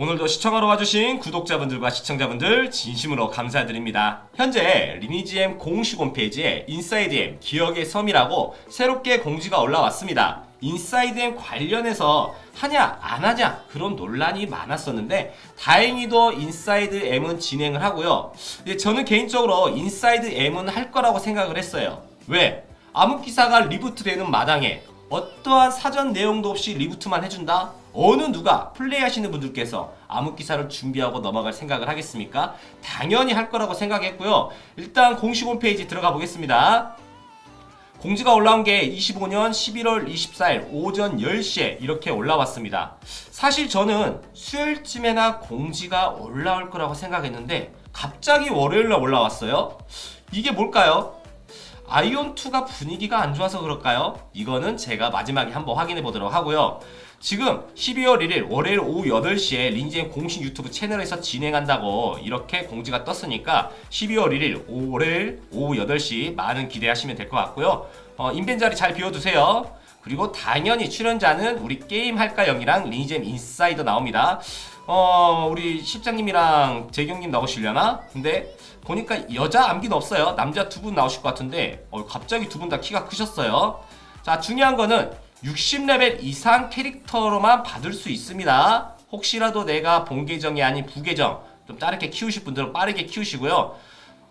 오늘도 시청하러 와주신 구독자분들과 시청자분들 진심으로 감사드립니다. 현재 리니지엠 공식 홈페이지에 인사이드엠 기억의 섬이라고 새롭게 공지가 올라왔습니다. 인사이드엠 관련해서 하냐 안 하냐 그런 논란이 많았었는데 다행히도 인사이드엠은 진행을 하고요. 근데 저는 개인적으로 인사이드엠은 할 거라고 생각을 했어요. 왜? 암흑기사가 리부트되는 마당에 어떠한 사전 내용도 없이 리부트만 해준다? 어느 누가 플레이하시는 분들께서 암흑 기사를 준비하고 넘어갈 생각을 하겠습니까? 당연히 할 거라고 생각했고요. 일단 공식 홈페이지 들어가 보겠습니다. 공지가 올라온 게 25년 11월 24일 오전 10시에 이렇게 올라왔습니다. 사실 저는 수요일쯤에나 공지가 올라올 거라고 생각했는데 갑자기 월요일날 올라왔어요. 이게 뭘까요? 아이온2가 분위기가 안 좋아서 그럴까요? 이거는 제가 마지막에 한번 확인해 보도록 하고요. 지금 12월 1일 월요일 오후 8시에 린지엠 공식 유튜브 채널에서 진행한다고 이렇게 공지가 떴으니까 12월 1일 월요일 오후 8시 많은 기대하시면 될 것 같고요. 어, 인벤 자리 잘 비워두세요. 그리고 당연히 출연자는 우리 게임 할까 영이랑 리니잼 인사이더 나옵니다. 어 우리 실장님이랑 재경님 나오시려나? 근데 보니까 여자 암기는 없어요. 남자 두 분 나오실 것 같은데 어, 갑자기 두 분 다 키가 크셨어요. 자 중요한 거는 60레벨 이상 캐릭터로만 받을 수 있습니다. 혹시라도 내가 본 계정이 아닌 부계정 좀 빠르게 키우실 분들은 빠르게 키우시고요.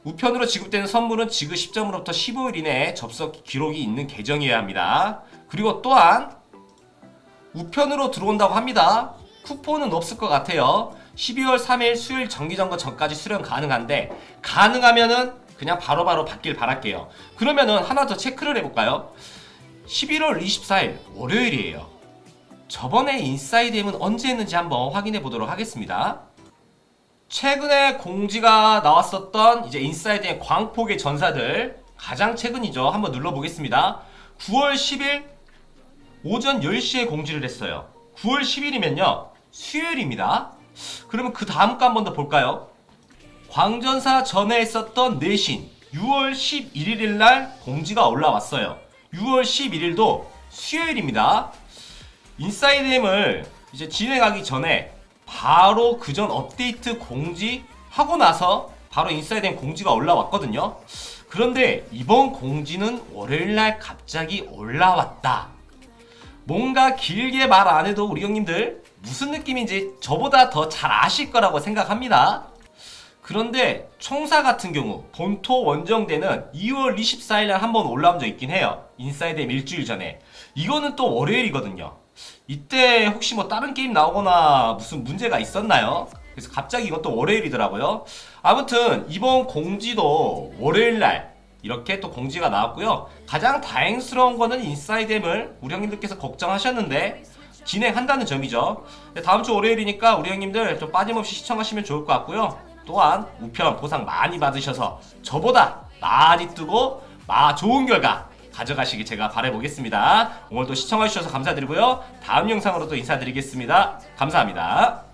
우편으로 지급되는 선물은 지급 시점으로부터 15일 이내에 접속 기록이 있는 계정이어야 합니다. 그리고 또한 우편으로 들어온다고 합니다. 쿠폰은 없을 것 같아요. 12월 3일 수요일 정기점거 전까지 수령 가능한데 가능하면은 그냥 바로 바로 받길 바랄게요. 그러면은 하나 더 체크를 해볼까요? 11월 24일 월요일이에요. 저번에 인사이드엠은 언제 했는지 한번 확인해 보도록 하겠습니다. 최근에 공지가 나왔었던 이제 인사이드의 광폭의 전사들 가장 최근이죠. 한번 눌러보겠습니다. 9월 10일 오전 10시에 공지를 했어요. 9월 10일이면요. 수요일입니다. 그러면 그 다음 거 한번 더 볼까요? 광전사 전에 했었던 내신 6월 11일 날 공지가 올라왔어요. 6월 11일도 수요일입니다. 인사이드햄을 이제 진행하기 전에 바로 그전 업데이트 공지 하고 나서 바로 인사이드햄 공지가 올라왔거든요. 그런데 이번 공지는 월요일 날 갑자기 올라왔다. 뭔가 길게 말 안 해도 우리 형님들 무슨 느낌인지 저보다 더 잘 아실 거라고 생각합니다. 그런데 총사 같은 경우 본토 원정대는 2월 24일 날 한 번 올라온 적 있긴 해요. 인사이드엠 일주일 전에. 이거는 또 월요일이거든요. 이때 혹시 뭐 다른 게임 나오거나 무슨 문제가 있었나요? 그래서 갑자기 이것도 월요일이더라고요. 아무튼 이번 공지도 월요일 날 이렇게 또 공지가 나왔고요. 가장 다행스러운 거는 인사이드엠을 우리 형님들께서 걱정하셨는데 진행한다는 점이죠. 다음 주 월요일이니까 우리 형님들 좀 빠짐없이 시청하시면 좋을 것 같고요. 또한 우편 보상 많이 받으셔서 저보다 많이 뜨고 마 좋은 결과 가져가시기 제가 바라보겠습니다. 오늘도 시청해주셔서 감사드리고요. 다음 영상으로 또 인사드리겠습니다. 감사합니다.